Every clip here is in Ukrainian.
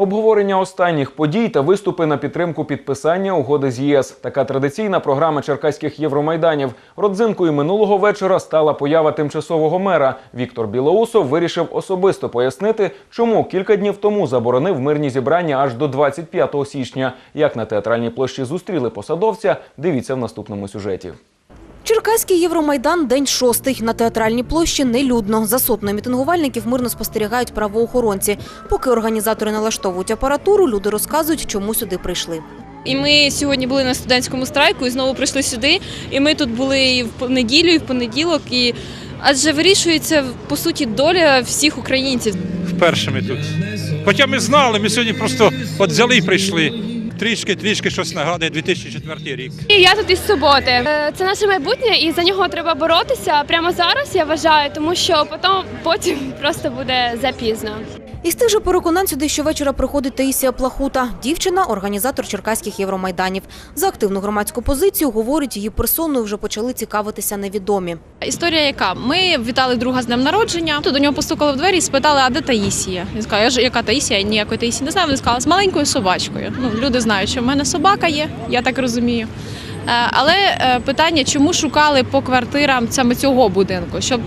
Обговорення останніх подій та виступи на підтримку підписання угоди з ЄС. Така традиційна програма черкаських євромайданів. Родзинкою минулого вечора стала поява тимчасового мера. Віктор Білоусов вирішив особисто пояснити, чому кілька днів тому заборонив мирні зібрання аж до 25 січня. Як на театральній площі зустріли посадовця, дивіться в наступному сюжеті. Черкаський Євромайдан день шостий. На театральній площі нелюдно. За сотнею мітингувальників мирно спостерігають правоохоронці. Поки організатори налаштовують апаратуру, люди розказують, чому сюди прийшли. І ми сьогодні були на студентському страйку і знову прийшли сюди. І ми тут були і в неділю, і в понеділок. І адже вирішується по суті доля всіх українців. Вперше ми тут. Хоча ми знали, ми сьогодні просто от взяли і прийшли. Трішки, трішки щось нагадує 2004 рік. Я тут із суботи. Е, Це наше майбутнє, і за нього треба боротися прямо зараз. Я вважаю, тому що потім потім просто буде запізно. Із тих же переконань сюди щовечора приходить Таїсія Плахута. Дівчина – організатор черкаських євромайданів. За активну громадську позицію, говорить, її персоною вже почали цікавитися невідомі. Історія яка? Ми вітали друга з днем народження. Тут до нього постукали в двері і спитали, а де Таїсія? Він сказав, я ж яка Таїсія? Ніякої Таїсії не знаю. Вони сказали, з маленькою собачкою. Ну, люди знають, що в мене собака є, я так розумію. Е, Але е, питання, чому шукали по квартирам саме цього будинку? Щоб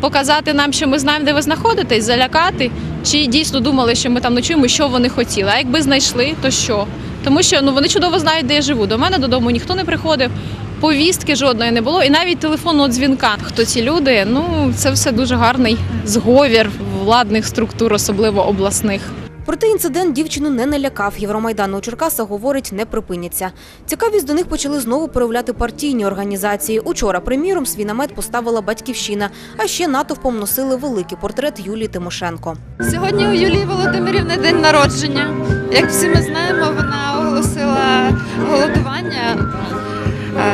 показати нам, що ми знаємо, де ви знаходитесь, залякати, чи дійсно думали, що ми там ночуємо, що вони хотіли. А якби знайшли, то що? Тому що ну вони чудово знають, де я живу. До мене додому ніхто не приходив. Повістки жодної не було, і навіть телефонного дзвінка. Хто ці люди? Ну це все дуже гарний зговір владних структур, особливо обласних. Проте інцидент дівчину не налякав. Євромайдан у Черкасах, говорить, не припиняться. Цікавість до них почали знову проявляти партійні організації. Учора, приміром, свій намет поставила «Батьківщина», а ще натовпом носили великий портрет Юлії Тимошенко. Сьогодні у Юлії Володимирівни день народження. Як всі ми знаємо, вона оголосила голодування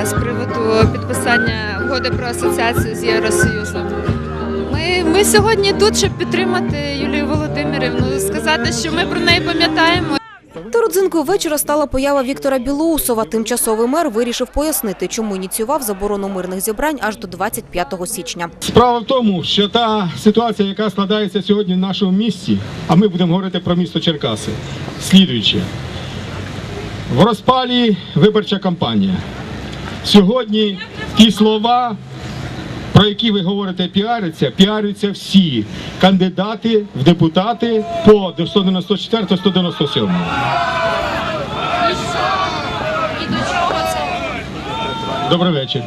е, з приводу підписання угоди про асоціацію з Євросоюзом. Ми, ми сьогодні тут, щоб підтримати Юлію Володимирівну, сказати, що ми про неї пам'ятаємо. Та родзинкою вечора стала поява Віктора Білоусова. Тимчасовий мер вирішив пояснити, чому ініціював заборону мирних зібрань аж до 25 січня. Справа в тому, що та ситуація, яка складається сьогодні в нашому місті, а ми будемо говорити про місто Черкаси, слідуюче. В розпалі виборча кампанія. Сьогодні ті слова, про які ви говорите, піаряться, піаряться всі кандидати в депутати по 194-197. Добрий вечір.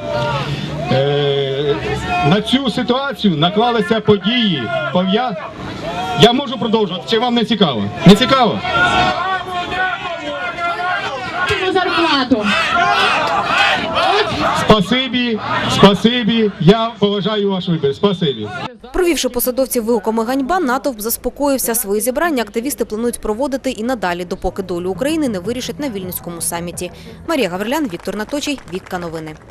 Е, на цю ситуацію наклалися події. Пов'я... Я можу продовжувати, чи вам не цікаво? Не цікаво? зарплату. Спасибі, спасибі. Я поважаю ваш вибір. Спасибі. Провівши посадовців вигуками ганьба, натовп заспокоївся. Свої зібрання активісти планують проводити і надалі, допоки долю України не вирішать на Вільнюському саміті. Марія Гаврилян, Віктор Наточий, Вікка Новини.